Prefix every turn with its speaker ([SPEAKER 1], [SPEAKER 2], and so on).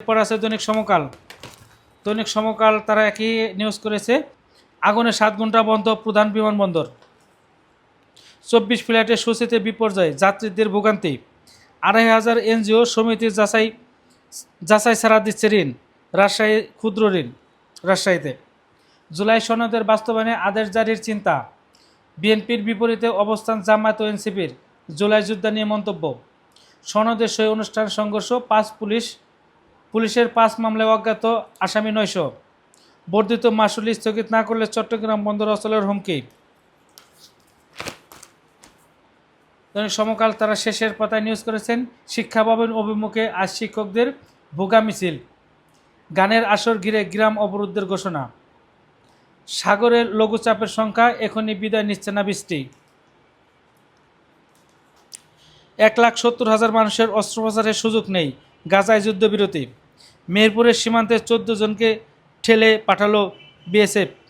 [SPEAKER 1] এরপর আছে দৈনিক সমকাল। দৈনিক সমকাল তারা একই নিউজ করেছে। আগুনে সাত ঘণ্টা বন্ধ প্রধান বিমানবন্দর। চব্বিশ ফ্লাইটের সূচিতে বিপর্যয়, যাত্রীদের ভোগান্তি। আড়াই হাজার এনজিও সমিতির যাচাই যাচাই ছাড়া দিচ্ছে ঋণ। রাজশাহী ক্ষুদ্র ঋণ, রাজশাহীতে। জুলাই সনদের বাস্তবায়নে আদেশ জারির চিন্তা। বিএনপির বিপরীতে অবস্থান জামায়াত ও এনসিপির। জুলাই যুদ্ধ নিয়ে মন্তব্য। সনদের সই অনুষ্ঠান, সংঘর্ষ, পাঁচ পুলিশ পুলিশের পাঁচ মামলায় অজ্ঞাত আসামি নয়শো। বর্ধিত মাসুল স্থগিত না করলে চট্টগ্রাম বন্দর অচলের হুমকি। সমকাল তারা শেষের পাতায় নিউজ করেছেন, শিক্ষা ভবন অভিমুখে আজ শিক্ষকদের ভোগা মিছিল। গানের আসর ঘিরে গ্রাম অবরুদ্ধের ঘোষণা। সাগরের লঘুচাপের সংখ্যা এখনই বিদায় নিচ্ছে না বৃষ্টি। এক লাখ সত্তর হাজার মানুষের অস্ত্রোপচারের সুযোগ নেই, গাজায় যুদ্ধবিরতি। মেহেরপুরের সীমান্তে চোদ্দ জনকে ঠেলে পাঠালো বিএসএফ।